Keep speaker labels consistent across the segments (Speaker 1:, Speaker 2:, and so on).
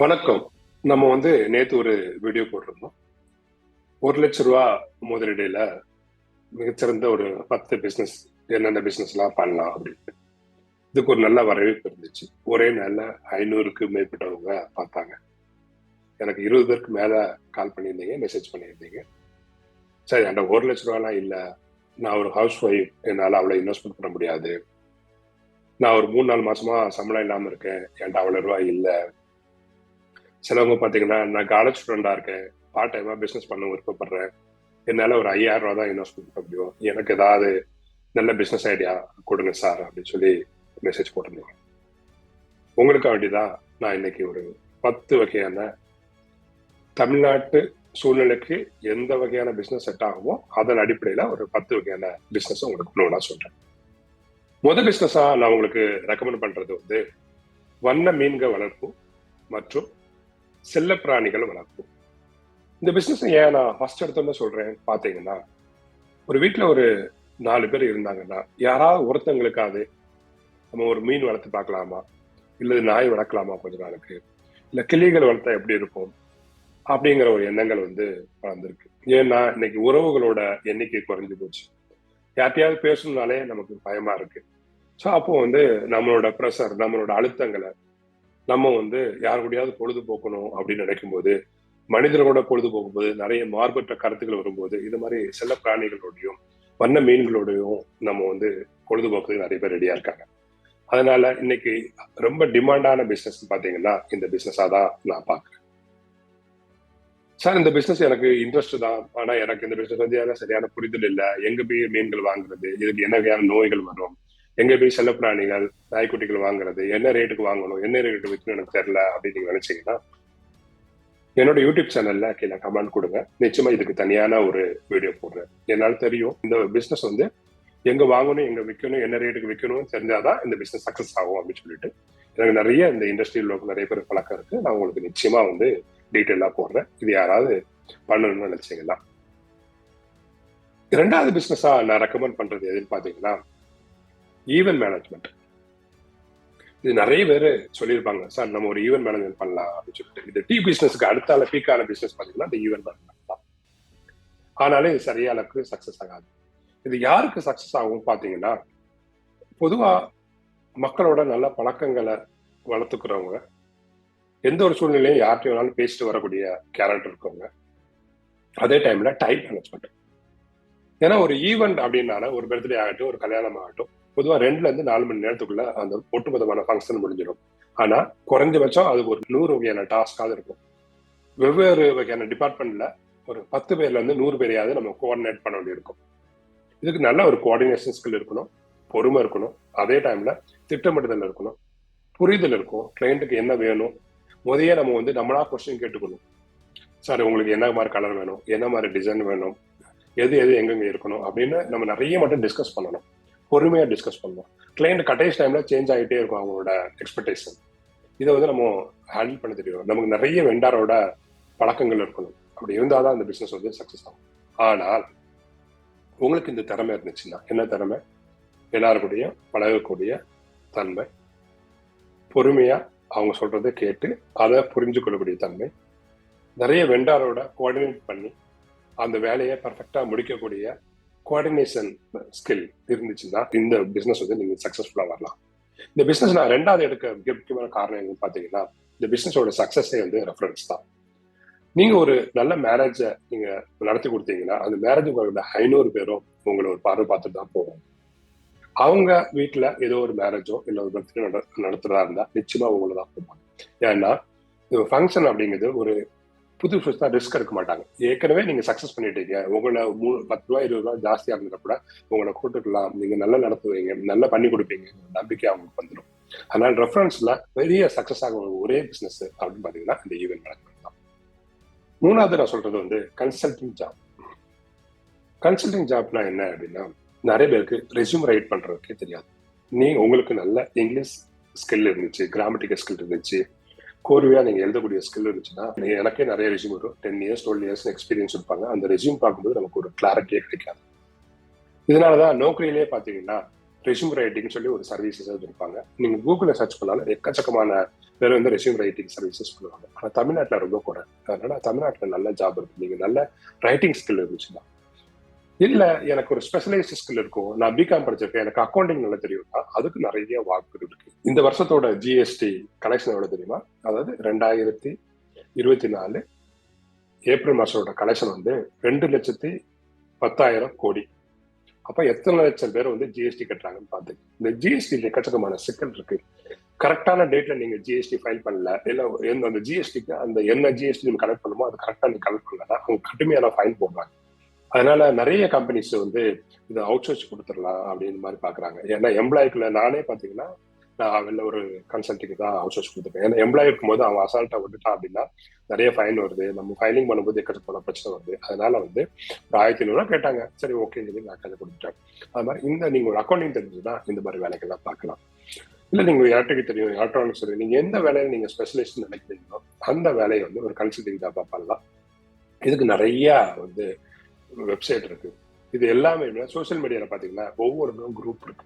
Speaker 1: வணக்கம். நம்ம வந்து நேத்து ஒரு வீடியோ போட்டிருந்தோம். ஒரு லட்ச ரூபா முதலீடுல மிகச்சிறந்த ஒரு பத்து பிசினஸ் என்னென்ன பிசினஸ் எல்லாம் பண்ணலாம் அப்படின்னு இதுக்கு ஒரு நல்ல வரவேற்பு இருந்துச்சு. ஒரே நாள்ல ஐநூறுக்கு மேற்பட்டவங்க பார்த்தாங்க. எனக்கு இருபது பேருக்கு மேல கால் பண்ணியிருந்தீங்க மெசேஜ் பண்ணியிருந்தீங்க. சரி அந்த ஒரு லட்ச ரூபாலாம் இல்லை. நான் ஒரு ஹவுஸ் ஒய்ஃப் என்னால் அவ்வளோ இன்வெஸ்ட்மெண்ட் பண்ண முடியாது. நான் ஒரு மூணு நாலு மாசமா சம்பளம் இல்லாமல் இருக்கேன். என்கிட்ட அவ்வளோ ரூபாய் இல்லை. சிலவங்க பார்த்தீங்கன்னா நான் காலேஜ் ஸ்டூடெண்டாக இருக்கேன். பார்ட் டைமாக பிஸ்னஸ் பண்ண விருப்பப்படுறேன். என்னால் ஒரு ஐயாயிரம் ரூபா தான் இன்வெஸ்ட் பண்ண முடியும். எனக்கு ஏதாவது நல்ல பிஸ்னஸ் ஐடியா கொடுங்க சார் அப்படின்னு சொல்லி மெசேஜ் போட்டிருந்தீங்க. உங்களுக்கு வேண்டிதான் நான் இன்னைக்கு ஒரு பத்து வகையான தமிழ்நாட்டு சூழ்நிலைக்கு எந்த வகையான பிஸ்னஸ் செட் ஆகுமோ அதன் அடிப்படையில் ஒரு பத்து வகையான பிஸ்னஸ் உங்களுக்கு நான் சொல்கிறேன் முதல் பிஸ்னஸாக நான் உங்களுக்கு ரெக்கமெண்ட் பண்ணுறது வந்து வண்ண மீன்கள் வளர்ப்பு மற்றும் செல்ல பிராணிகளை வளர்ப்போம் இந்த பிஸ்னஸ் ஏன் நான் ஃபர்ஸ்ட் எடுத்தோன்னு சொல்றேன் பார்த்தீங்கன்னா ஒரு வீட்டில் ஒரு நாலு பேர் இருந்தாங்கன்னா யாராவது ஒருத்தங்களுக்காவது நம்ம ஒரு மீன் வளர்த்து பார்க்கலாமா? இல்லை நாய் வளர்க்கலாமா கொஞ்ச நாளுக்கு? இல்லை கிளிகள் வளர்த்தா எப்படி இருக்கும் அப்படிங்கிற ஒரு எண்ணங்கள் வந்து வளர்ந்துருக்கு. ஏன்னா இன்னைக்கு உறவுகளோட எண்ணிக்கை குறைஞ்சு போச்சு. யார்ட்டையாவது பேசணும்னாலே நமக்கு பயமா இருக்கு. ஸோ அப்போ வந்து நம்மளோட ப்ரெஷர் நம்மளோட அழுத்தங்களை நம்ம வந்து யாரு கூடயாவது பொழுதுபோக்கணும் அப்படின்னு நினைக்கும் போது மனிதர்களோட பொழுதுபோக்கும் போது நிறைய மார்பற்ற கருத்துக்கள் வரும்போது இது மாதிரி செல்ல பிராணிகளோடையும் வண்ண மீன்களோடையும் நம்ம வந்து பொழுதுபோக்குறதுக்கு நிறைய பேர் ரெடியா இருக்காங்க. அதனால இன்னைக்கு ரொம்ப டிமாண்டான பிசினஸ் பாத்தீங்கன்னா இந்த பிசினஸா தான் நான் பாக்குறேன். சார் இந்த பிசினஸ் எனக்கு இன்ட்ரெஸ்ட் தான். ஆனா எனக்கு இந்த பிசினஸ் வந்து சரியான புரிதல் இல்லை. எங்க போய் மீன்கள் வாங்குறது? இதுக்கு என்ன வகையான நோய்கள் வரும்? எங்க போய் செல்லப்பிராணிகள் நாய்க்குட்டிகள் வாங்குறது. என்ன ரேட்டுக்கு வாங்கணும்? என்ன ரேட்டு விற்கணும் எனக்கு தெரியல அப்படின்னு நீங்க நினைச்சீங்கன்னா என்னோட யூடியூப் சேனல்ல கீழே கமெண்ட் கொடுங்க. நிச்சயமா இதுக்கு தனியான ஒரு வீடியோ போடுறேன். என்னால தெரியும் இந்த பிசினஸ் வந்து எங்க வாங்கணும் எங்க விற்கணும் என்ன ரேட்டுக்கு விற்கணும் தெரிஞ்சாதான் இந்த பிசினஸ் சக்சஸ் ஆகும் அப்படின்னு சொல்லிட்டு எனக்கு நிறைய இந்த இண்டஸ்ட்ரியில் நிறைய பேர் பழக்கம் இருக்கு. நான் உங்களுக்கு நிச்சயமா வந்து டீட்டெயிலாக போடுறேன். இது யாராவது பண்ணணும்னு நினைச்சீங்கன்னா. இரண்டாவது பிசினஸா நான் ரெக்கமெண்ட் பண்றது எதுன்னு பாத்தீங்கன்னா ஈவென்ட் மேனேஜ்மெண்ட் இது நிறைய பேர் சொல்லியிருப்பாங்க சார் நம்ம ஒரு ஈவென்ட் மேனேஜ்மெண்ட் பண்ணலாம் அப்படின்னு சொல்லிட்டு. இது டீ பிஸ்னஸ்க்கு அடுத்தால பீக்கான பிஸ்னஸ் பார்த்தீங்கன்னா இந்த ஈவென்ட் மேனேஜ்மெண்ட் தான். ஆனாலும் இது சரியா அளவுக்கு சக்சஸ் ஆகாது. இது யாருக்கு சக்சஸ் ஆகும் பார்த்தீங்கன்னா பொதுவாக மக்களோட நல்ல பழக்கங்களை வளர்த்துக்கிறவங்க எந்த ஒரு சூழ்நிலையும் யார்கிட்ட வேணாலும் பேசிட்டு வரக்கூடிய கேரக்டர் இருக்கவங்க அதே டைம்ல டைம் மேனேஜ்மெண்ட் ஏன்னா ஒரு ஈவெண்ட் அப்படின்னால ஒரு பர்த்டே ஆகட்டும் ஒரு கல்யாணம் ஆகட்டும் பொதுவா ரெண்டுல இருந்து நாலு மணி நேரத்துக்குள்ள அந்த ஒட்டுமொத்தமான ஃபங்க்ஷன் முடிஞ்சிடும். ஆனா குறைஞ்சபட்சம் அது ஒரு நூறு வகையான டாஸ்காக இருக்கும். வெவ்வேறு வகையான டிபார்ட்மெண்ட்ல ஒரு பத்து பேர்ல இருந்து நூறு பேரையாவது நம்ம கோஆர்டினேட் பண்ண வேண்டியிருக்கும். இதுக்கு நல்ல ஒரு கோஆர்டினேஷன் ஸ்கில் இருக்கணும் பொறுமை இருக்கணும். அதே டைம்ல திட்டமிடுதல் இருக்கணும் புரிதல் இருக்கும் கிளைண்ட்டுக்கு என்ன வேணும். முதையே நம்ம வந்து நம்மளா கொஸ்டின் கேட்டுக்கணும். சார் உங்களுக்கு என்ன மாதிரி கலர் வேணும்? என்ன மாதிரி டிசைன் வேணும்? எது எது எங்கெங்க இருக்கணும்? அப்படின்னு நம்ம நிறைய மட்டும் டிஸ்கஸ் பண்ணணும். பொறுமையா டிஸ்கஸ் பண்ணணும் கிளைண்ட் கடைசி டைம்ல சேஞ்ச் ஆகிட்டே இருக்கும் அவங்களோட எக்ஸ்பெக்டேஷன் இதை வந்து நம்ம ஹேண்டில் பண்ண தெரியும். நமக்கு நிறைய வெண்டாரோட பழக்கங்கள் இருக்கணும். அப்படி இருந்தால் தான் அந்த பிஸ்னஸ் வந்து சக்ஸஸ் ஆகும். ஆனால் உங்களுக்கு இந்த திறமை இருந்துச்சுன்னா என்ன திறமை? எல்லாருக்கூடிய பழகக்கூடிய தன்மை. பொறுமையாக அவங்க சொல்கிறத கேட்டு அதை புரிஞ்சு கொள்ளக்கூடிய தன்மை. நிறைய வெண்டாரோட கோஆர்டினேட் பண்ணி அந்த வேலையை பர்ஃபெக்டாக முடிக்கக்கூடிய கோஆர்டினேஷன் ஸ்கில் இருந்துச்சுன்னா இந்த பிசினஸ் வந்து நீங்க சக்சஸ்ஃபுல்லா வரலாம். இந்த பிசினஸ் நான் ரெண்டாவது எடுக்க மிக முக்கியமான காரணம் என்னன்னு பாத்தீங்கன்னா இந்த பிசினஸோட சக்சஸே வந்து ரெஃபரன்ஸ் தான். நீங்க ஒரு நல்ல மேரேஜை நீங்க நடத்தி கொடுத்தீங்கன்னா அந்த மேரேஜ் வர ஐநூறு பேரும் உங்களை ஒரு பார்வை பார்த்துட்டு தான் போவோம் அவங்க வீட்டுல ஏதோ ஒரு மேரேஜோ இல்ல ஒரு பர்த்டே நடத்துறதா இருந்தா நிச்சயமா உங்களை தான் போவாங்க. ஏன்னா ஃபங்க்ஷன் அப்படிங்கிறது ஒரு புது புதுசா ரிஸ்க் எடுக்க மாட்டாங்க. ஏற்கனவே நீங்க சக்சஸ் பண்ணிட்டீங்க. உங்களை மூணு பத்து ரூபாய் இருபது ரூபா ஜாஸ்தியா இருந்தா கூட உங்களை கூட்டுக்கலாம் நீங்க நல்லா நடத்துவீங்க. நல்லா பண்ணி கொடுப்பீங்க. நம்பிக்கை அவங்களுக்கு வந்துடும் அதனால ரெஃபரன்ஸ்ல பெரிய சக்சஸ் ஆக ஒரே பிசினஸ் அப்படின்னு பாத்தீங்கன்னா இந்த ஈவென்ட் மேனேஜ்மெண்ட் தான். மூணாவது நான் சொல்றது வந்து கன்சல்டிங் ஜாப் கன்சல்டிங் ஜாப்னா என்ன அப்படின்னா நிறைய பேருக்கு ரெஸ்யூம் ரைட் பண்றதுக்கே தெரியாது. நீங்கள் உங்களுக்கு நல்ல இங்கிலீஷ் ஸ்கில் இருந்துச்சு கிராமட்டிக்கல் ஸ்கில் இருந்துச்சு கோர்வையாக நீங்கள் எழுதக்கூடிய ஸ்கில் இருந்துச்சுன்னா எனக்கே நிறைய ரெஸ்யூம் வரும். Ten years twelve years experience இருப்பாங்க. அந்த ரெஸ்யூம் பார்க்கும்போது நமக்கு ஒரு கிளாரிட்டியே கிடைக்காது. இதனாலதான் நோக்கரியிலே பார்த்தீங்கன்னா ரெசியூம் ரைட்டிங் சொல்லி ஒரு சர்வீசஸ் இருப்பாங்க நீங்கள் கூகுளில் சர்ச் பண்ணாலும் எக்கச்சக்கமான பேர் வந்து ரெசியூம் ரைட்டிங் சர்வீசஸ் பண்ணுவாங்க ஆனால் தமிழ்நாட்டில் ரொம்ப குறை. அதனால தமிழ்நாட்டில் நல்ல ஜாப் இருக்கு. நீங்கள் நல்ல ரைட்டிங் ஸ்கில் இருந்துச்சுன்னா. இல்ல எனக்கு ஒரு ஸ்பெஷலைஸ்ட் ஸ்கில் இருக்கும். நான் பிகாம் படிச்சிருக்கேன். எனக்கு அக்கௌண்டிங் நல்லா தெரியும்னா அதுக்கு நிறைய வாக்கு இந்த வருஷத்தோட ஜிஎஸ்டி கலெக்ஷன் எவ்வளவு தெரியுமா? அதாவது ரெண்டாயிரத்தி இருபத்தி நாலு ஏப்ரல் மாசத்தோட கலெக்ஷன் வந்து ரெண்டு லட்சத்தி பத்தாயிரம் கோடி. அப்ப எத்தனை லட்சம் பேர் வந்து ஜிஎஸ்டி கட்டுறாங்கன்னு பார்த்து. இந்த ஜிஎஸ்டி எக்கச்சக்கமான சிக்கல் இருக்கு. கரெக்டான டேட்ல நீங்க ஜிஎஸ்டி ஃபைல் பண்ணல. இல்ல எந்த அந்த ஜிஎஸ்டிக்கு அந்த என்ன ஜிஎஸ்டி நீங்க கலெக்ட் பண்ணுமோ அது கரெக்டா நீங்க கலெக்ட் பண்ணல அவங்க கடுமையான ஃபைன் போடுறாங்க. அதனால நிறைய கம்பெனிஸ் வந்து இதை அவுட் சோர்ஸ் கொடுத்துடலாம் அப்படின்னு மாதிரி பாக்குறாங்க ஏன்னா எம்ப்ளாய்க்குள்ள நானே பாத்தீங்கன்னா நான் வெளில ஒரு கன்சல்ட்டுக்கு தான் அவுட் சோர்ஸ் கொடுத்துருக்கேன். ஏன்னா எம்ப்ளாய் இருக்கும்போது அவன் அசால்ட்டா விட்டுட்டான் அப்படின்னா நிறைய ஃபைன் வருது. நம்ம ஃபைலிங் பண்ணும்போது எக்கச்சக்கமான பிரச்சனை வருது. அதனால வந்து ஒரு ஆயிரத்தி ஐநூறுரூவா கேட்டாங்க. சரி ஓகே சொல்லி நான் கதை கொடுத்துட்டேன். அது மாதிரி இந்த நீங்க ஒரு அக்கௌண்டிங் தெரிஞ்சுன்னா இந்த மாதிரி வேலைகள்லாம் பார்க்கலாம். இல்ல நீங்க எலக்ட்ரிக் தெரியும் எலக்ட்ரானிக்ஸ் தெரியும். நீங்க எந்த வேலையில நீங்க ஸ்பெஷலிஸ்ட் நினைக்கிறீங்களோ அந்த வேலையை வந்து ஒரு கன்சல்டிங் ஜாபா பண்ணலாம். இதுக்கு நிறைய வந்து வெப்சைட் இருக்கு. இது எல்லாமே சோசியல் மீடியால பாத்தீங்கன்னா ஒவ்வொரு குரூப் இருக்கு.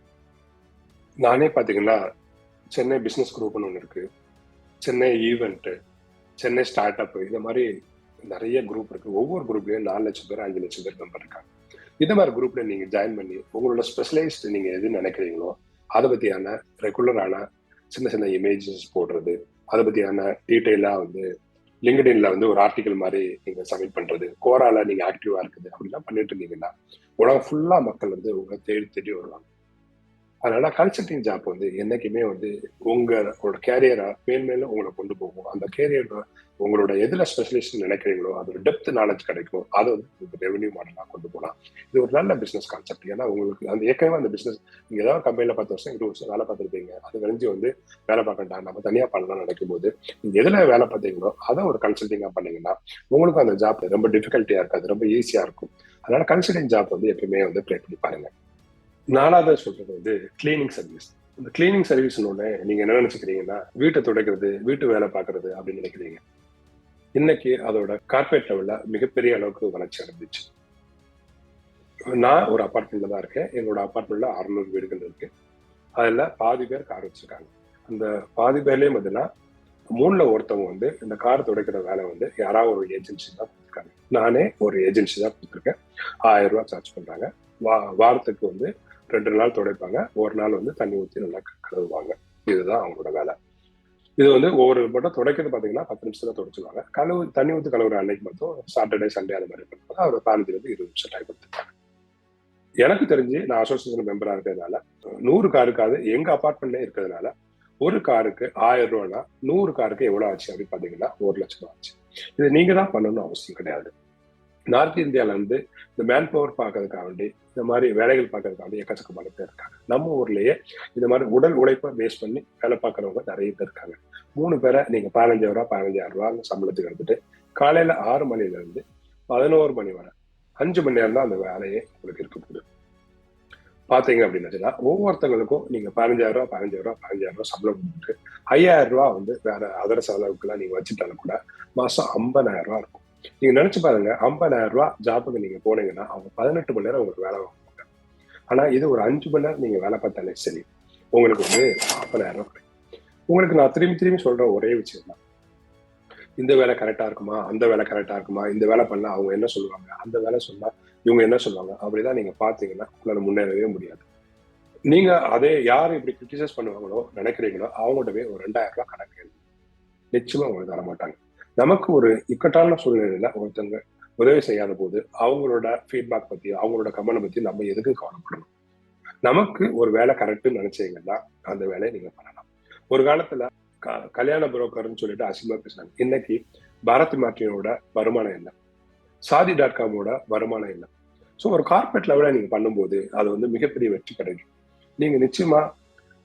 Speaker 1: நானே பாத்தீங்கன்னா சென்னை பிஸ்னஸ் குரூப்னு ஒன்று இருக்குது Chennai event Chennai start up இந்த மாதிரி நிறைய குரூப் இருக்குது ஒவ்வொரு குரூப்லேயும் நாலு லட்சம் பேர் அஞ்சு லட்சம் பேர் மெம்பர் இருக்காங்க. இந்த மாதிரி குரூப்ல நீங்க ஜாயின் பண்ணி உங்களோட ஸ்பெஷலைஸ்ட் நீங்க எது நினைக்கிறீங்களோ அதை பத்தியான ரெகுலரான சின்ன சின்ன இமேஜஸ் போடுறது அதை பத்தியான டீட்டெயிலா வந்து லிங்க்டின்ல வந்து ஒரு ஆர்டிக்கல் மாதிரி நீங்க சப்மிட் பண்றது கோரால நீங்க ஆக்டிவா இருக்குது அப்படிலாம் பண்ணிட்டு இருந்தீங்கன்னா உலகம் ஃபுல்லா மக்கள் வந்து உங்களை தேடி தேடி வருவாங்க. அதனால கன்சல்டிங் ஜாப் வந்து என்னைக்குமே வந்து உங்களோட கேரியரை மேன்மேலும் உங்களை கொண்டு போகும். அந்த கேரியர் உங்களோட எதுல ஸ்பெஷலிஸ்ட் நினைக்கிறீங்களோ அதோட டெப்த் நாலேஜ் கிடைக்கும் அதை வந்து ரெவன்யூ மாடலாக கொண்டு போகலாம். இது ஒரு நல்ல பிசினஸ் கான்செப்ட் ஏன்னா உங்களுக்கு அந்த ஏற்கனவே அந்த பிசினஸ் நீங்க ஏதாவது கம்பெனியில் பத்து வருஷம் இருபது வருஷம் வேலை பார்த்துருப்பீங்க. அது கழிஞ்சு வந்து வேலை பார்க்கண்டா நம்ம தனியா பண்ணலாம் நினைக்கும் போது நீங்க எதுல வேலை பார்த்தீங்களோ அதை ஒரு கன்சல்டிங்கா பண்ணீங்கன்னா உங்களுக்கும் அந்த ஜாப் ரொம்ப டிஃபிகல்ட்டியா இருக்காது ரொம்ப ஈஸியா இருக்கும். அதனால கன்சல்டிங் ஜாப் வந்து எப்பயுமே வந்து ப்ளே பண்ணி பாருங்க. நாலாவது சொல்றது வந்து கிளீனிங் சர்வீஸ் இந்த கிளீனிங் சர்வீஸ் நீங்க என்ன நினைச்சுக்கிறீங்கன்னா வீட்டை துடைக்கிறது வீட்டு வேலை பார்க்கறது அப்படின்னு நினைக்கிறீங்க. இன்னைக்கு அதோட கார்பரேட் லெவல்ல மிகப்பெரிய அளவுக்கு வளர்ச்சி அடைஞ்சிச்சு. நான் ஒரு அப்பார்ட்மெண்ட்ல தான் இருக்கேன். எங்களோட அப்பார்ட்மெண்ட்ல அறுநூறு வீடுகள் இருக்கு. அதுல பாதி பேர் கார் வச்சிருக்காங்க. அந்த பாதி பேர்லயும் பார்த்தீங்கன்னா மூணுல ஒருத்தவங்க வந்து இந்த கார் துடைக்கிற வேலை வந்து யாராவது ஒரு ஏஜென்சி தான் கொடுத்துருக்காங்க. நானே ஒரு ஏஜென்சி தான் கொடுத்துருக்கேன். ஆயிரம் ரூபாய் சார்ஜ் பண்றாங்க. வா வாரத்துக்கு வந்து ரெண்டு நாள் துடைப்பாங்க. ஒரு நாள் வந்து தண்ணி ஊற்றி நல்லா கழுவுவாங்க. இதுதான் அவங்களோட வேலை. இது வந்து ஒவ்வொரு மட்டும் துடைக்கிறது பார்த்தீங்கன்னா பத்து நிமிஷத்துல துடைச்சிருவாங்க. கழுவு தண்ணி ஊற்றி கழுவுற அன்னைக்கு மட்டும் சாட்டர்டே சண்டே அந்த மாதிரி பண்ணும்போது அவர் பதினஞ்சு வந்து இருபது நிமிஷம் டைம் கொடுத்துருக்காங்க எனக்கு தெரிஞ்சு நான் அசோசியேஷன் மெம்பராக இருக்கிறதுனால நூறு காருக்காவது எங்க அப்பார்ட்மெண்ட்லேயே இருக்கிறதுனால ஒரு காருக்கு ஆயிரம் ரூபாய்னா நூறு காருக்கு எவ்வளவு ஆச்சு அப்படின்னு பார்த்தீங்கன்னா ஒரு லட்சம் ரூபா ஆச்சு. இது நீங்க தான் பண்ணணும்னு அவசியம் கிடையாது. நார்த் இந்தியால இருந்து இந்த மேன் பவர் பார்க்கறதுக்காக வேண்டி இந்த மாதிரி வேலைகள் பார்க்கறதுக்காக வேண்டி எக்கச்சக்கமான பேர் இருக்காங்க. நம்ம ஊர்லயே இந்த மாதிரி உடல் உழைப்பை பேஸ் பண்ணி வேலை பார்க்கறவங்க நிறைய பேர் இருக்காங்க. மூணு பேரை நீங்க பதினஞ்சாயிரம் ரூபா பதினஞ்சாயிரம் ரூபா சம்பளத்துக்கு எடுத்துட்டு காலையில ஆறு மணில இருந்து பதினோரு மணி வரை அஞ்சு மணி நேரம் தான் அந்த வேலையே உங்களுக்கு இருக்க போகுது பாத்தீங்க அப்படின்னா ஒவ்வொருத்தங்களுக்கும் நீங்க பதினஞ்சாயிரம் ரூபாய் பதினஞ்சாயிரம் ரூபாய் பதினஞ்சாயிரம் ரூபாய் சம்பளம் கொடுத்துட்டு ஐயாயிரம் ரூபாய் வந்து வேற அதர செலவுக்குலாம் நீங்க வச்சுட்டாலும் கூட மாசம் ஐம்பதாயிரம் ரூபாய் இருக்கும். நீங்க நினைச்சு பாருங்க ஐம்பதாயிரம் ரூபாய் ஜாப்புக்கு நீங்க போனீங்கன்னா அவங்க பதினெட்டு மணி நேரம் உங்களுக்கு வேலை வாங்குவாங்க. ஆனா இது ஒரு அஞ்சு மணி நேரம் நீங்க வேலை பார்த்தாலே சரி. உங்களுக்கு வந்து நாற்பதாயிரம் ரூபாய் கிடைக்கும். உங்களுக்கு நான் திரும்பி திரும்பி சொல்ற ஒரே விஷயம் தான். இந்த வேலை கரெக்டா இருக்குமா? அந்த வேலை கரெக்டா இருக்குமா? இந்த வேலை பண்ணா அவங்க என்ன சொல்லுவாங்க? அந்த வேலை சொன்னா இவங்க என்ன சொல்லுவாங்க? அப்படிதான் நீங்க பாத்தீங்கன்னா உங்களால முன்னேறவே முடியாது. நீங்க அதே யார் இப்படி கிரிட்டிசைஸ் பண்ணுவாங்களோ நினைக்கிறீங்களோ அவங்கள்ட்ட போய் ஒரு ரெண்டாயிரம் ரூபாய் கணக்கு நிச்சயமா உங்களுக்கு தர மாட்டாங்க நமக்கு ஒரு இக்கட்டான சூழ்நிலையில ஒருத்தங்க உதவி செய்யாத போது அவங்களோட ஃபீட்பேக் பத்தி அவங்களோட கமெண்ட் பத்தி நம்ம எதுக்கு கவலைப்படணும்? நமக்கு ஒரு வேலை கரெக்ட்னு நினைச்சீங்கன்னா அந்த வேலையை நீங்க பண்ணலாம். ஒரு காலத்துல கல்யாண புரோக்கர்னு சொல்லிட்டு அசிமா பேசினாங்க. இன்னைக்கு பாரத் மாற்றியோட வருமானம் என்ன? சாதி டாட் காமோட வருமானம் என்ன? ஸோ ஒரு கார்பரேட் லெவலில் நீங்க பண்ணும்போது அது வந்து மிகப்பெரிய வெற்றி கிடைக்கும். நீங்க நிச்சயமா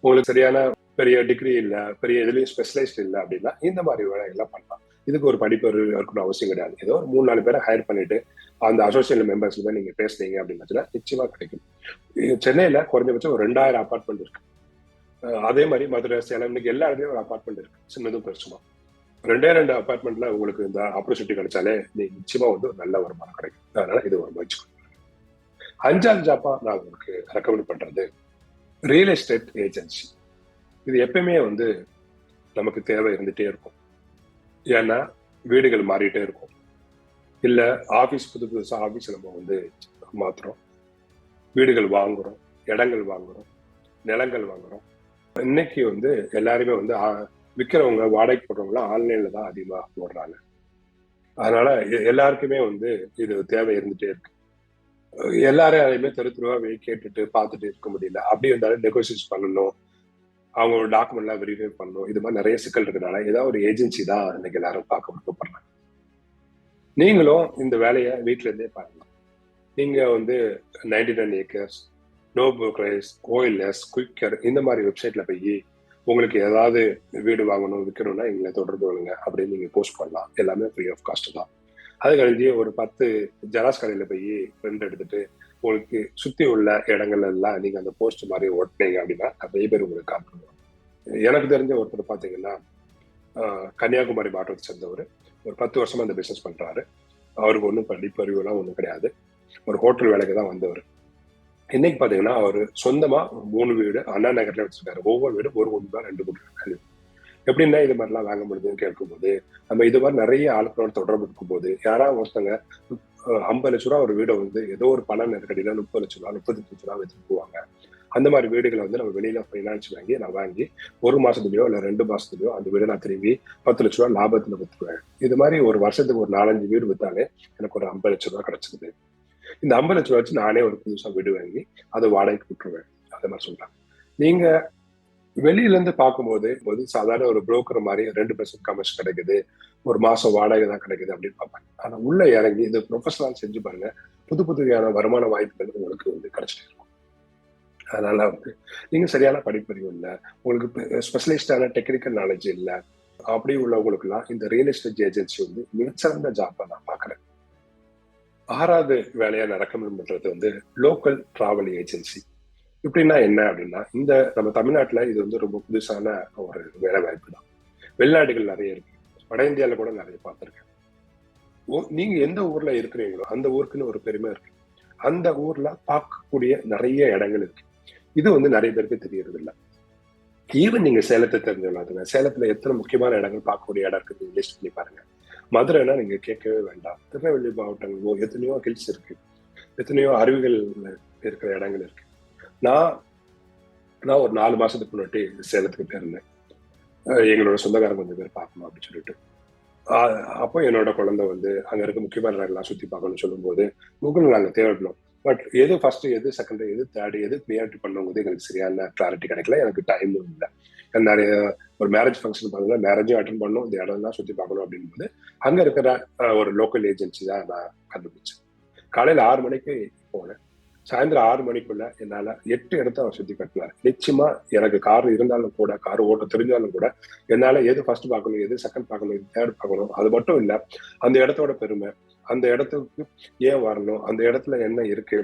Speaker 1: உங்களுக்கு சரியான பெரிய டிகிரி இல்லை பெரிய எதுலையும் ஸ்பெஷலைஸ்ட் இல்லை அப்படின்னா இந்த மாதிரி வேலைகள்லாம் பண்ணலாம். இதுக்கு ஒரு படிப்பு இருக்கணும் அவசியம் கிடையாது. ஏதோ ஒரு மூணு நாலு பேரை ஹையர் பண்ணிட்டு அந்த அசோசியேஷன் மெம்பர்ஸ்ல போய் நீங்க பேசுனீங்க அப்படின்னு நிச்சயமா கிடைக்கும். சென்னையில குறைஞ்சபட்சம் ஒரு ரெண்டாயிரம் அபார்ட்மெண்ட் இருக்கு. அதே மாதிரி மதுரை சேலம் இன்னைக்கு எல்லா இடத்துலயும் ஒரு அபார்ட்மெண்ட் இருக்கு. சின்னதும் பெருசுமா. ரெண்டே ரெண்டு அபார்ட்மெண்ட்ல உங்களுக்கு இந்த ஆப்பர்ச்சுனிட்டி கிடைச்சாலே நீங்க நிச்சயமா வந்து ஒரு நல்ல வருமானம் கிடைக்கும். அதனால இது ஒரு முயற்சி அஞ்சாவது ஜாப்பா நான் உங்களுக்கு ரெக்கமெண்ட் பண்றது ரியல் எஸ்டேட் ஏஜென்சி இது எப்பயுமே வந்து நமக்கு தேவை இருந்துட்டே இருக்கும். ஏன்னா வீடுகள் மாறிட்டே இருக்கும். இல்ல ஆபீஸ் புது புதுசாக ஆபீஸ் நம்ம வந்து மாத்துறோம். வீடுகள் வாங்குறோம் இடங்கள் வாங்குறோம் நிலங்கள் வாங்குறோம். இன்னைக்கு வந்து எல்லாருமே வந்து ஆ- விற்கிறவங்க வாடகைக்கு போடுறவங்களாம் ஆன்லைன்ல தான் அதிகமாக போடுறாங்க. அதனால எ- எல்லாருக்குமே வந்து இது தேவை இருந்துட்டே இருக்கு. எல்லாரையும் அதையுமே தெரு தெருவாக கேட்டுட்டு பார்த்துட்டு இருக்க முடியல. அப்படி இருந்தாலும் நெகோசியேட் பண்ணணும். அவங்களோட டாக்குமெண்ட்லாம் வெரிஃபை பண்ணணும். இது மாதிரி நிறைய சிக்கல் இருக்கிறதுனால ஏதாவது ஒரு ஏஜென்சி தான் இன்னைக்கு எல்லாரும் பார்க்க விருப்பப்படுறாங்க. நீங்களும் இந்த வேலையை வீட்ல இருந்தே பண்ணலாம் நீங்க வந்து ninety nine acres no brokerage OLX Quikr இந்த மாதிரி வெப்சைட்ல போய் உங்களுக்கு ஏதாவது வீடு வாங்கணும் விற்கணும்னா எங்களை தொடர்பு கொள்ளுங்க. அப்படின்னு நீங்க போஸ்ட் பண்ணலாம். எல்லாமே ஃப்ரீ ஆஃப் காஸ்ட் தான். அது கழிஞ்சு ஒரு பத்து ஜெராக்ஸ் கடையில போய் பிரிண்ட் எடுத்துட்டு உங்களுக்கு சுத்தி உள்ள இடங்கள்ல எல்லாம் நீங்க அந்த போஸ்ட் மாதிரி ஒட்டினீங்க அப்படின்னா நிறைய பேர் உங்களுக்கு காப்பிடுவாங்க எனக்கு தெரிஞ்ச ஒருத்தர் பாத்தீங்கன்னா ஆஹ், கன்னியாகுமரி மாவட்டத்தை சேர்ந்தவர். ஒரு பத்து வருஷமா அந்த பிசினஸ் பண்றாரு. அவருக்கு ஒன்றும் படிப்பறிவுலாம் ஒன்றும் கிடையாது. ஒரு ஹோட்டல் வேலைக்கு தான் வந்தவர். இன்னைக்கு பாத்தீங்கன்னா அவர் சொந்தமா ஒரு மூணு வீடு அண்ணா நகர்ல வச்சிருக்காரு. ஒவ்வொரு வீடு ஒரு கோடி ரூபாய் ரெண்டு கோடி ரூபாய் எப்படின்னா இது மாதிரிலாம் வாங்க முடியுதுன்னு கேட்கும்போது நம்ம இது மாதிரி நிறைய ஆளுக்களோட தொடர்பு இருக்கும்போது யாராவது ஒருத்தங்க ஐம்பது லட்ச ரூபா ஒரு வீடை வந்து ஏதோ ஒரு பண நெருக்கடினா முப்பது லட்ச ரூபா முப்பது லட்ச ரூபா வச்சு போவாங்க. அந்த மாதிரி வீடுகளை வந்து நம்ம வெளியில ஃபைனான்ஸ் வாங்கி நான் வாங்கி ஒரு மாசத்துலயோ இல்ல ரெண்டு மாசத்துலயோ அந்த வீடை நான் திரும்பி பத்து லட்ச ரூபா லாபத்துல வித்துருவேன் இது மாதிரி ஒரு வருஷத்துக்கு ஒரு நாலஞ்சு வீடு வித்தாலே எனக்கு ஒரு ஐம்பது லட்ச ரூபா கிடைச்சிருது இந்த ஐம்பது லட்ச ரூபா வச்சு நானே ஒரு புதுசா வீடு வாங்கி அதை வாடகைக்கு விட்டுருவேன். அந்த மாதிரி சொல்றாங்க. நீங்க வெளியில இருந்து பார்க்கும்போது போது சாதாரண ஒரு புரோக்கர் மாதிரி ரெண்டு பர்சன்ட் கமிஷன் கிடைக்குது. ஒரு மாசம் வாடகை தான் கிடைக்குது அப்படின்னு பார்ப்பாங்க. ஆனா உள்ள இறங்கி இது ப்ரொஃபஷனல் செஞ்சு பாருங்க புது புதுவையான வருமான வாய்ப்புகள் உங்களுக்கு வந்து கிடைச்சிட்டு இருக்கும். அதனால வந்து நீங்க சரியான படிப்பறிவு இல்லை உங்களுக்கு ஸ்பெஷலிஸ்டான டெக்னிக்கல் நாலேஜ் இல்லை அப்படி உள்ளவங்களுக்குலாம் இந்த ரியல் எஸ்டேட் ஏஜென்சி வந்து மிகச்சிறந்த ஜாப்பா நான் பாக்குறேன் ஆறாவது வேலையா நடக்கணும் பண்றது வந்து லோக்கல் டிராவல் ஏஜென்சி இப்படின்னா என்ன அப்படின்னா இந்த நம்ம தமிழ்நாட்டுல இது வந்து ரொம்ப புதுசான ஒரு வேலை வாய்ப்பு தான். வெளிநாடுகள் நிறைய இருக்கு. வட இந்தியாவில் கூட நிறைய பார்த்துருக்கேன். ஓ- நீங்க எந்த ஊர்ல இருக்கிறீங்களோ அந்த ஊருக்குன்னு ஒரு பெருமை இருக்கு. அந்த ஊர்ல பார்க்கக்கூடிய நிறைய இடங்கள் இருக்கு. இது வந்து நிறைய பேருக்கு தெரியறது இல்லை ஈவன் நீங்க சேலத்தை தெரிஞ்சுக்கலாதுங்க சேலத்துல எத்தனை முக்கியமான இடங்கள் பார்க்கக்கூடிய இடம் இருக்கு லிஸ்ட் பண்ணி பாருங்க. மதுரைனா நீங்க கேட்கவே வேண்டாம். திருநெல்வேலி மாவட்டங்கள் எத்தனையோ ஹில்ஸ் இருக்கு. எத்தனையோ அருவிகள் இருக்கிற இடங்கள் இருக்கு. நான் நான் ஒரு நாலு மாசத்துக்கு முன்னாடி சேலத்துக்கு போயிருந்தேன். எங்களோட சொந்தக்காரங்க கொஞ்சம் பேர் பார்க்கணும் அப்படின்னு சொல்லிட்டு. அப்போ என்னோட குழந்தை வந்து அங்க இருக்க முக்கியமான இடங்கள்லாம் சுத்தி பார்க்கணும்னு சொல்லும்போது கூகுள் நாங்கள் தேவைப்படும். பட் எது ஃபர்ஸ்ட் எது செகண்ட் எது தேர்ட் எது ப்ரியாரிட்டி பண்ணும்போது எங்களுக்கு சரியான கிளாரிட்டி கிடைக்கல. எனக்கு டைமும் இல்லை. நிறைய ஒரு மேரேஜ் ஃபங்க்ஷன் பண்ணுங்க மேரேஜும் அட்டன் பண்ணும் இந்த இடம்லாம் சுத்தி பார்க்கணும் அப்படிங்கும்போது அங்க இருக்கிற ஒரு லோக்கல் ஏஜென்சி தான் நான் கண்டுபிடிச்சேன். காலையில ஆறு மணிக்கு போனேன். சாயந்தரம் ஆறு மணிக்குள்ள என்னால எட்டு இடத்த அவர் சுத்தி காட்டினார் நிச்சயமா எனக்கு கார் இருந்தாலும் கூட கார் ஓட்ட தெரிஞ்சாலும் கூட என்னால எது ஃபர்ஸ்ட் பார்க்கணும் எது செகண்ட் பார்க்கணும் எது தேர்ட் பார்க்கணும் அது மட்டும் இல்ல அந்த இடத்தோட பெருமை அந்த இடத்துக்கு ஏன் வரணும் அந்த இடத்துல என்ன இருக்கு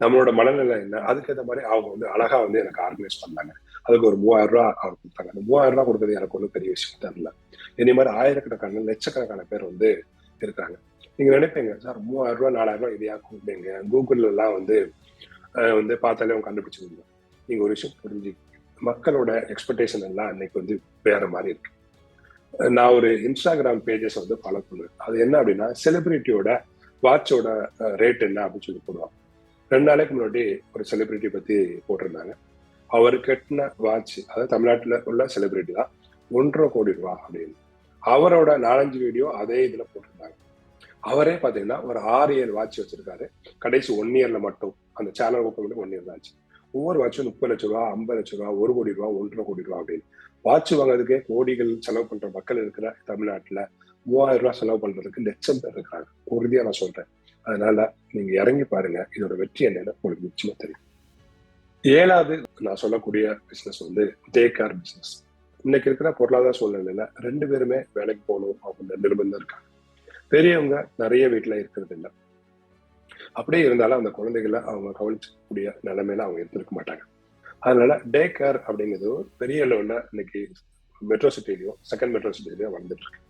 Speaker 1: நம்மளோட மனநிலை என்ன அதுக்கு ஏற்ற மாதிரி அவங்க வந்து அழகா வந்து எனக்கு ஆர்கனைஸ் பண்ணாங்க. அதுக்கு ஒரு மூவாயிரம் ரூபா அவர் கொடுத்தாங்க. அந்த மூவாயிரம் ரூபா கொடுத்தது எனக்கு ஒன்றும் பெரிய விஷயம் தெரியல. இதே மாதிரி ஆயிரக்கணக்கான லட்சக்கணக்கான பேர் வந்து இருக்காங்க நீங்க நினைப்பீங்க சார் மூவாயிரம் ரூபாய் நாலாயிரம் ரூபாய் இதையா கொடுப்பீங்க கூகுள்ல எல்லாம் வந்து வந்து பார்த்தாலே அவங்க கண்டுபிடிச்சிருந்தோம் நீங்க ஒரு விஷயம் புரிஞ்சு மக்களோட எக்ஸ்பெக்டேஷன் எல்லாம் இன்னைக்கு வந்து வேற மாதிரி இருக்கு. நான் ஒரு இன்ஸ்டாகிராம் பேஜஸ் வந்து ஃபாலோ பண்ணுவேன் அது என்ன அப்படின்னா செலிபிரிட்டியோட வாட்சோட ரேட் என்ன அப்படின்னு சொல்லி போடுவாங்க. ரெண்டு நாளைக்கு முன்னாடி ஒரு செலிபிரிட்டி பத்தி போட்டிருந்தாங்க. அவர் கட்டின வாட்ச் அதாவது தமிழ்நாட்டில் உள்ள செலிபிரிட்டி தான் ஒன்றரை கோடி ரூபா அப்படின்னு. அவரோட நாலஞ்சு வீடியோ அதே இதில் போட்டிருந்தாங்க. அவரே பாத்தீங்கன்னா ஒரு ஆறு ஏழு வாட்ச் வச்சிருக்காரு. கடைசி ஒன் இயர்ல மட்டும் அந்த சேனல் ஓப்பன் பண்ணி ஒன் இயர் தான் ஆச்சு. ஒவ்வொரு வாட்சும் முப்பது லட்ச ரூபா ஐம்பது லட்ச ரூபா ஒரு கோடி ரூபா ஒன்றரை கோடி ரூபா அப்படின்னு. வாட்ச் வாங்குறதுக்கே கோடிகள் செலவு பண்ற மக்கள் இருக்கிற தமிழ்நாட்டுல மூவாயிரம் ரூபாய் செலவு பண்றதுக்கு லட்சம் பேர் இருக்கிறாங்க. உறுதியா நான் சொல்றேன். அதனால நீங்க இறங்கி பாருங்க. இதோட வெற்றி என்னன்னு உங்களுக்கு நிச்சயமா தெரியும். ஏழாவது நான் சொல்லக்கூடிய பிசினஸ் வந்து டே கார் பிசினஸ் இன்னைக்கு இருக்கிற பொருளாதார சூழ்நிலையில ரெண்டு பேருமே வேலைக்கு போகணும் அப்படின்ற நிர்பந்தம் இருக்காங்க. பெரியவங்க நிறைய வீட்டில் இருக்கிறது இல்லை அப்படியே இருந்தாலும் அந்த குழந்தைகளை அவங்க கவனிச்சக்கூடிய நிலைமையில அவங்க இருந்திருக்க மாட்டாங்க. அதனால டே கேர் அப்படிங்கிறது பெரிய லெவலில் இன்னைக்கு மெட்ரோ சிட்டிலையும் செகண்ட் மெட்ரோ சிட்டிலையும் வளர்ந்துட்டு இருக்கு.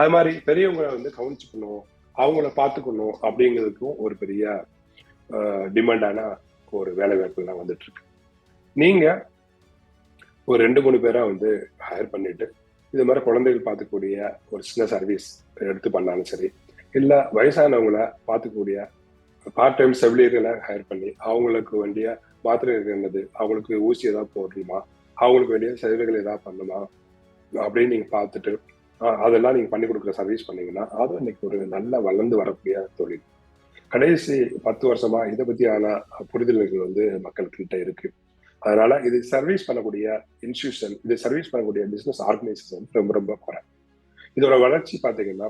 Speaker 1: அது மாதிரி பெரியவங்களை வந்து கவனிச்சுக்கணும் அவங்கள பார்த்துக்கணும் அப்படிங்கிறதுக்கும் ஒரு பெரிய டிமாண்டான ஒரு வேலை வாய்ப்புலாம் வந்துட்டு இருக்கு. நீங்க ஒரு ரெண்டு மூணு பேரா வந்து ஹையர் பண்ணிட்டு இது மாதிரி குழந்தைகள் பார்த்துக்கூடிய ஒரு சின்ன சர்வீஸ் எடுத்து பண்ணாலும் சரி இல்லை வயசானவங்கள பார்த்துக்கூடிய பார்ட் டைம் செவிலியர்களை ஹையர் பண்ணி அவங்களுக்கு வேண்டிய மாத்திரை என்னது அவங்களுக்கு ஊசி ஏதாவது போடணுமா அவங்களுக்கு வேண்டிய சேவைகள் ஏதாவது பண்ணுமா அப்படின்னு நீங்கள் பார்த்துட்டு அதெல்லாம் நீங்கள் பண்ணி கொடுக்குற சர்வீஸ் பண்ணீங்கன்னா அது இன்னைக்கு ஒரு நல்ல வளர்ந்து வரக்கூடிய தொழில். கடைசி பத்து வருஷமா இதை பற்றியான புரிதல்கள் வந்து மக்கள்கிட்ட இருக்குது அதனால இது சர்வீஸ் பண்ணக்கூடிய இன்ஸ்டியூஷன் இது சர்வீஸ் பண்ணக்கூடிய பிசினஸ் ஆர்கனைசேஷன் ரொம்ப ரொம்ப குறை. இதோட வளர்ச்சி பார்த்தீங்கன்னா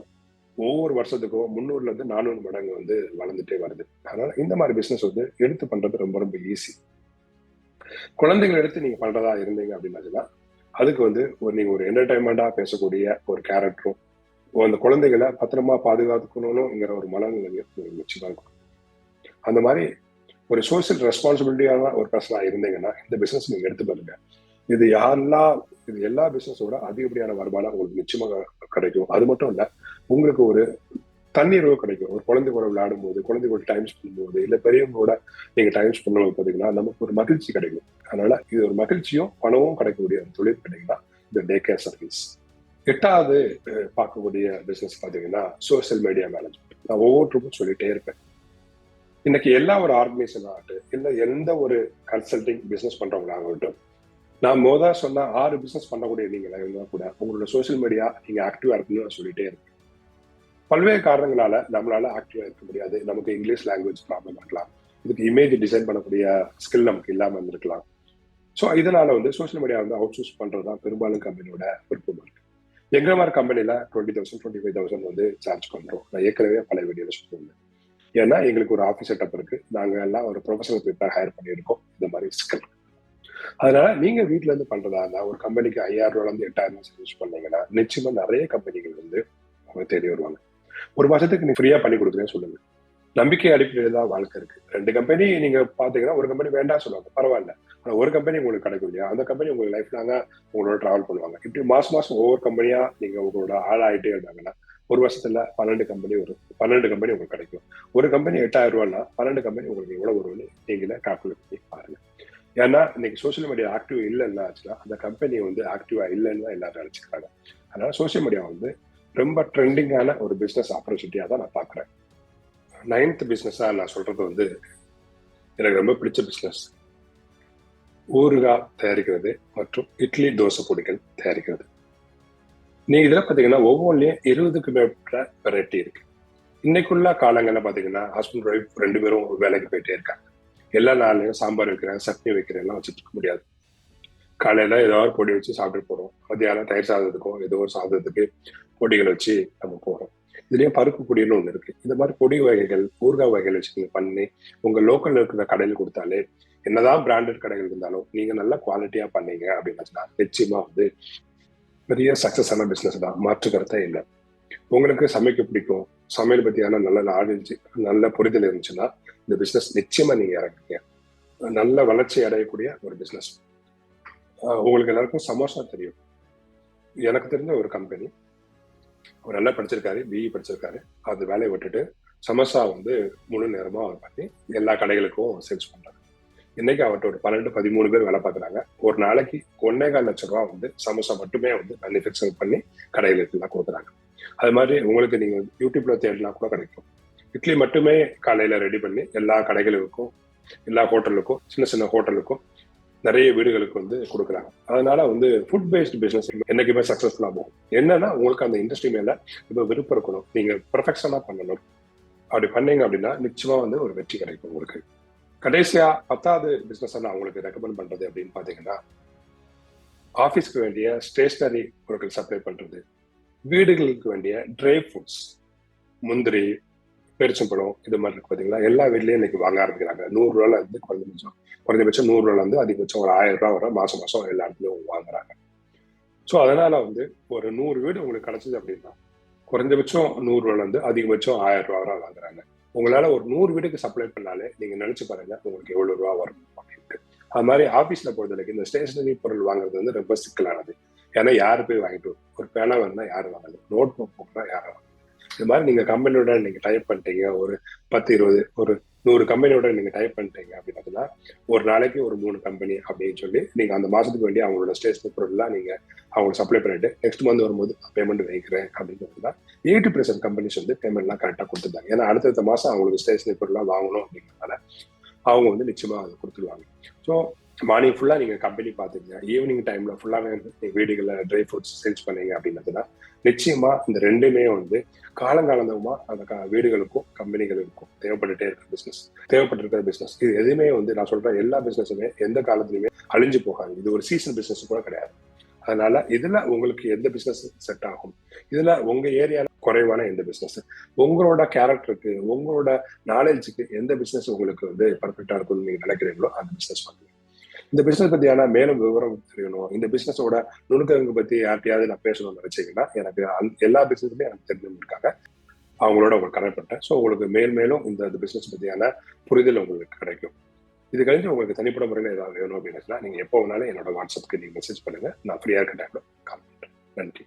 Speaker 1: ஒவ்வொரு வருஷத்துக்கும் முந்நூறுல இருந்து நானூறு மடங்கு வந்து வளர்ந்துட்டே வருது. அதனால இந்த மாதிரி பிசினஸ் வந்து எடுத்து பண்றது ரொம்ப ரொம்ப ஈஸி குழந்தைகள் எடுத்து நீங்க பண்றதா இருந்தீங்க அப்படின்னா அதுக்கு வந்து ஒரு நீங்க ஒரு என்டர்டைன்மெண்டா பேசக்கூடிய ஒரு கேரக்டரும் அந்த குழந்தைகளை பத்திரமா பாதுகாத்துக்கணும்னுங்கிற ஒரு மனநிலையை நிச்சயமா இருக்கும் அந்த மாதிரி ஒரு சோசியல் ரெஸ்பான்சிபிலிட்டியான ஒரு பர்சனாக இருந்தீங்கன்னா இந்த பிசினஸ் நீங்கள் எடுத்து பாருங்க. இது யாரெல்லாம் இது எல்லா பிசினஸோட அதிகப்படியான வருமானம் உங்களுக்கு நிச்சயமாக கிடைக்கும். அது மட்டும் இல்லை உங்களுக்கு ஒரு தண்ணீரோ கிடைக்கும். ஒரு குழந்தை கூட விளையாடும் போது குழந்தை கூட டைம் ஸ்பெண்ட் போது இல்லை பெரியவங்களோட நீங்க டைம் ஸ்பெண்ட் பண்ணும்போது பார்த்தீங்கன்னா நமக்கு ஒரு மகிழ்ச்சி கிடைக்கும். அதனால இது ஒரு மகிழ்ச்சியும் பணமும் கிடைக்கக்கூடிய ஒரு தொழில் கிடைக்குன்னா இந்த டே கேர் சர்வீஸ் எட்டாவது பார்க்கக்கூடிய பிசினஸ் பார்த்தீங்கன்னா சோசியல் மீடியா மேனேஜ்மெண்ட் நான் ஒவ்வொருத்தருக்கும் சொல்லிட்டே இருப்பேன். இன்னைக்கு எல்லா ஒரு ஆர்கனைசேஷன் ஆகட்டும் இல்ல எந்த ஒரு கன்சல்டிங் பிசினஸ் பண்றவங்களாகட்டும் நான் மோதா சொன்ன ஆறு பிசினஸ் பண்ணக்கூடிய நீங்களா இருந்தா கூட உங்களோட சோசியல் மீடியா நீங்க ஆக்டிவா இருக்கணும்னு நான் சொல்லிட்டே இருக்கேன். பல்வேறு காரணங்களால நம்மளால ஆக்டிவா இருக்க முடியாது. நமக்கு இங்கிலீஷ் லாங்குவேஜ் ப்ராப்ளம் இருக்கலாம். இதுக்கு இமேஜ் டிசைன் பண்ணக்கூடிய ஸ்கில் நமக்கு இல்லாம இருந்திருக்கலாம். ஸோ இதனால வந்து சோசியல் மீடியா வந்து அவுட் சோர்ஸ் பண்றது தான் பெரும்பாலும் கம்பெனியோட விருப்பமா இருக்கு. எங்க மாதிரி கம்பெனில twenty thousand twenty five thousand வந்து சார்ஜ் பண்றோம். நான் ஏற்கனவே பல வீடியோல சொல்லியிருந்தேன். ஏன்னா எங்களுக்கு ஒரு ஆஃபீஸ் செட்டப் இருக்கு. நாங்க எல்லாம் ஒரு ப்ரொஃபஷனல் பீப்பிள் ஹையர் பண்ணியிருக்கோம். இந்த மாதிரி சிக்கல் அதனால நீங்க வீட்ல இருந்து பண்றதா இருந்தா ஒரு கம்பெனிக்கு ஐயாயிரம் ரூபாய் இருந்து எட்டாயிரம் ரூபாய் சர்வீஸ் பண்ணீங்கன்னா நிச்சயமா நிறைய கம்பெனிகள் வந்து அவங்க தேடி வருவாங்க. ஒரு மாசத்துக்கு நீ ஃப்ரீயா பண்ணி கொடுக்குறேன்னு சொல்லுங்க. நம்பிக்கை அடிப்படையில் தான் வாழ்க்கை இருக்கு. ரெண்டு கம்பெனி நீங்க பாத்தீங்கன்னா ஒரு கம்பெனி வேண்டாம் சொல்லுவாங்க. பரவாயில்ல. ஆனா ஒரு கம்பெனி உங்களுக்கு கிடைக்கும் இல்லையா? அந்த கம்பெனி உங்களுக்கு லைஃப் லாங்கா உங்களோட டிராவல் பண்ணுவாங்க. இப்படி மாசம் மாசம் ஒவ்வொரு கம்பெனியா நீங்க உங்களோட ஆள் ஆகிட்டே இருந்தாங்கன்னா ஒரு வருஷத்துல பன்னெண்டு கம்பெனி ஒரு பன்னெண்டு கம்பெனி உங்களுக்கு கிடைக்கும். ஒரு கம்பெனி எட்டாயிரம் ரூபாய்னா பன்னெண்டு கம்பெனி உங்களுக்கு எவ்வளவு வரும்னு நீங்களே கால்குலேட் பண்ணி பாருங்க. ஏன்னா இன்னைக்கு சோசியல் மீடியா ஆக்டிவ் இல்லைன்னா ஆச்சுன்னா அந்த கம்பெனி வந்து ஆக்டிவா இல்லைன்னு தான் எல்லாரும் நினைச்சுக்கிறாங்க. அதனால சோசியல் மீடியா வந்து ரொம்ப ட்ரெண்டிங்கான ஒரு பிசினஸ் ஆப்பர்ச்சுனிட்டியா தான் நான் பாக்குறேன் நைன்த் பிசினஸா நான் சொல்றது வந்து எனக்கு ரொம்ப பிடிச்ச பிசினஸ் ஊறுகாய் தயாரிக்கிறது மற்றும் இட்லி தோசை பொடிகள் தயாரிக்கிறது. நீங்க இதுல பாத்தீங்கன்னா ஒவ்வொன்றிலையும் இருபதுக்கு மேற்பட்ட வெரைட்டி இருக்கு. இன்னைக்குள்ள காலங்கள்ல பாத்தீங்கன்னா ஹஸ்பண்ட் ஒய்ஃப் ரெண்டு பேரும் வேலைக்கு போயிட்டே இருக்காங்க. எல்லா நாளையும் சாம்பார் வைக்கிறேன் சட்னி வைக்கிறேன் எல்லாம் வச்சுட்டு இருக்க முடியாது. காலையில ஏதாவது பொடி வச்சு சாப்பிட்டு போறோம். மத்தியானம் தயிர் சாதத்துக்கும் ஏதோ ஒரு சாதத்துக்கு பொடிகள் வச்சு நம்ம போறோம். இதுலயும் பருப்பு பொடின்னு ஒண்ணு இருக்கு. இந்த மாதிரி பொடி வகைகள் ஊறுகாய் வகைகள் வச்சு நீங்க பண்ணி உங்க லோக்கல்ல இருக்கிற கடையில் கொடுத்தாலே என்னதான் பிராண்டட் கடைகள் இருந்தாலும் நீங்க நல்ல குவாலிட்டியா பண்ணீங்க அப்படின்னு நிச்சயமா வந்து பெரிய சக்சஸ் ஆன பிஸ்னஸ் தான். மாற்று கருத்தே இல்லை. உங்களுக்கு சமைக்க பிடிக்கும் சமையல் பத்தியான நல்ல நாலேஜ் நல்ல புரிதல் இருந்துச்சுன்னா இந்த பிஸ்னஸ் நிச்சயமா நீங்க இறங்குங்க நல்ல வளர்ச்சி அடையக்கூடிய ஒரு பிஸ்னஸ் உங்களுக்கு எல்லாருக்கும் சமோசா தெரியும். எனக்கு தெரிஞ்ச ஒரு கம்பெனி அவர் நல்லா படிச்சிருக்காரு பிஇ படிச்சிருக்காரு. அது வேலையை விட்டுட்டு சமோசா வந்து முழு நேரமா அவர் பண்ணி எல்லா கடைகளுக்கும் சேல்ஸ் பண்றாரு. இன்னைக்கு அவர்கிட்ட ஒரு பன்னெண்டு பதிமூணு பேர் வேலை பார்க்குறாங்க. ஒரு நாளைக்கு ஒன்னேகால் லட்சம் ரூபா வந்து சமோசா மட்டுமே வந்து மேனுஃபேக்சர் பண்ணி கடையில் இருக்கலாம் கொடுக்குறாங்க. அது மாதிரி உங்களுக்கு நீங்க யூடியூப்ல தேடினா கூட கிடைக்கும். இட்லி மட்டுமே காலையில ரெடி பண்ணி எல்லா கடைகளுக்கும் எல்லா ஹோட்டலுக்கும் சின்ன சின்ன ஹோட்டலுக்கும் நிறைய வீடுகளுக்கு வந்து கொடுக்குறாங்க. அதனால வந்து ஃபுட் பேஸ்ட் பிசினஸ் என்னைக்குமே சக்ஸஸ்ஃபுல்லாக போகும். என்னன்னா உங்களுக்கு அந்த இண்டஸ்ட்ரி மேல இப்போ விருப்பம் இருக்கணும். நீங்க ப்ரொஃபெக்ஷனா பண்ணணும். அப்படி பண்ணீங்க அப்படின்னா நிச்சயமா வந்து ஒரு வெற்றி கிடைக்கும் உங்களுக்கு. கடைசியா பத்தாவது பிசினஸ் நான் உங்களுக்கு ரெக்கமெண்ட் பண்றது அப்படின்னு பாத்தீங்கன்னா ஆபீஸ்க்கு வேண்டிய ஸ்டேஷனரி பொருட்கள் சப்ளை பண்றது வீடுகளுக்கு வேண்டிய ட்ரை ஃபுட்ஸ் முந்திரி பெருச்சம்பழம் இது மாதிரி இருக்கு பாத்தீங்களா எல்லா வீட்லயும் இன்னைக்கு வாங்க ஆரம்பிக்கிறாங்க. நூறு ரூபாயில இருந்து குறைஞ்சபட்சம் குறைஞ்சபட்சம் நூறு ரூபாயில இருந்து அதிகபட்சம் ஒரு ஆயிரம் ரூபாய் வர மாசம் மாசம் எல்லா இடத்துலயும் வாங்குறாங்க. ஸோ அதனால வந்து ஒரு நூறு வீடு உங்களுக்கு கிடைச்சது அப்படின்னா குறைஞ்சபட்சம் நூறு ரூபாயில இருந்து அதிகபட்சம் ஆயிரம் ரூபாய் வரை வாங்குறாங்க. உங்களால ஒரு நூறு வீட்டுக்கு சப்ளை பண்ணாலே நீங்க நினைச்சு பாருங்க உங்களுக்கு எவ்வளவு ரூபா வரும் அப்படின்ட்டு. அது மாதிரி ஆபீஸ்ல பொறுத்தவரைக்கும் இந்த ஸ்டேஷனரி பொருள் வாங்குறது வந்து ரொம்ப சிக்கலானது. ஏன்னா யாரு போய் வாங்கிட்டு ஒரு பேனா வேணும்னா யாரு வாங்கல நோட் புக் புக்னா யாரும் இந்த மாதிரி நீங்க கம்பெனியோட நீங்க டைப் பண்ணிட்டீங்க ஒரு பத்து இருபது ஒரு நூறு கம்பெனியோட நீங்க டைப் பண்ணிட்டீங்க அப்படின்னா ஒரு நாளைக்கு ஒரு மூணு கம்பெனி அப்படின்னு சொல்லி நீங்க அந்த மாசத்துக்கு வேண்டிய அவங்களோட ஸ்டேஜ் பொருள்லாம் நீங்க அவங்களுக்கு சப்ளை பண்ணிட்டு நெக்ஸ்ட் மந்த் வரும்போது பேமெண்ட் வைக்கிறேன் அப்படின்னு எயிட்டி பர்சன்ட் கம்பெனிஸ் வந்து பேமெண்ட்லாம் கரெக்டாக கொடுத்துருந்தாங்க ஏன்னா அடுத்தடுத்த மாசம் அவங்களுக்கு ஸ்டேஷனரி பொருள்லாம் வாங்கணும் அப்படிங்கிறதுனால அவங்க வந்து நிச்சயமா அதை கொடுத்துருவாங்க. ஸோ மார்னிங் ஃபுல்லாக நீங்கள் கம்பெனி பார்த்துங்க ஈவினிங் டைமில் ஃபுல்லாகவே வந்து வீடுகளில் ட்ரை ஃப்ரூட்ஸ் சேல்ஸ் பண்ணீங்க அப்படின்னதுன்னா நிச்சயமா இந்த ரெண்டுமே வந்து காலங்காலந்தமா அந்த வீடுகளுக்கும் கம்பெனிகளுக்கும் தேவைப்பட்டுட்டே இருக்கிற பிசினஸ் தேவைப்பட்டிருக்கிற பிசினஸ் இது எதுவுமே வந்து நான் சொல்றேன் எல்லா பிசினஸுமே எந்த காலத்துலயுமே அழிஞ்சு போகாது. இது ஒரு சீசன் பிசினஸ் கூட கிடையாது. அதனால இதுல உங்களுக்கு எந்த பிசினஸ் செட் ஆகும்? இதுல உங்க ஏரியால குறைவான எந்த பிசினஸ் உங்களோட கேரக்டருக்கு உங்களோட நாலேஜுக்கு எந்த பிசினஸ் உங்களுக்கு வந்து பர்ஃபெக்டா இருக்கும்னு நீங்க நினைக்கிறீங்களோ அந்த பிசினஸ் பண்ணுங்க இந்த பிசினஸ் பத்தியான மேலும் விவரம் தெரியணும். இந்த பிசினஸோட நுணுக்கங்கள் பத்தி யார்ட்டையாவது நான் பேசணும்னு நினைச்சீங்கன்னா எனக்கு எல்லா பிசினஸுமே எனக்கு தெரிஞ்சவங்க இருக்காங்க அவங்களோட உங்களுக்கு கனெக்ட் பண்ணிட்டேன் ஸோ உங்களுக்கு மேல் மேலும் இந்த பிசினஸ் பத்தியான புரிதல் உங்களுக்கு கிடைக்கும். இது கழிஞ்சு உங்களுக்கு தனிப்பட்ட முறையில் ஏதாவது வேணும் அப்படின்னா நீங்க எப்போ வேணாலும் என்னோட வாட்ஸ்அப்புக்கு நீங்க மெசேஜ் பண்ணுங்க. நான் ஃப்ரீயாக இருக்க டைம்ல கால் பண்ணுறேன் நன்றி.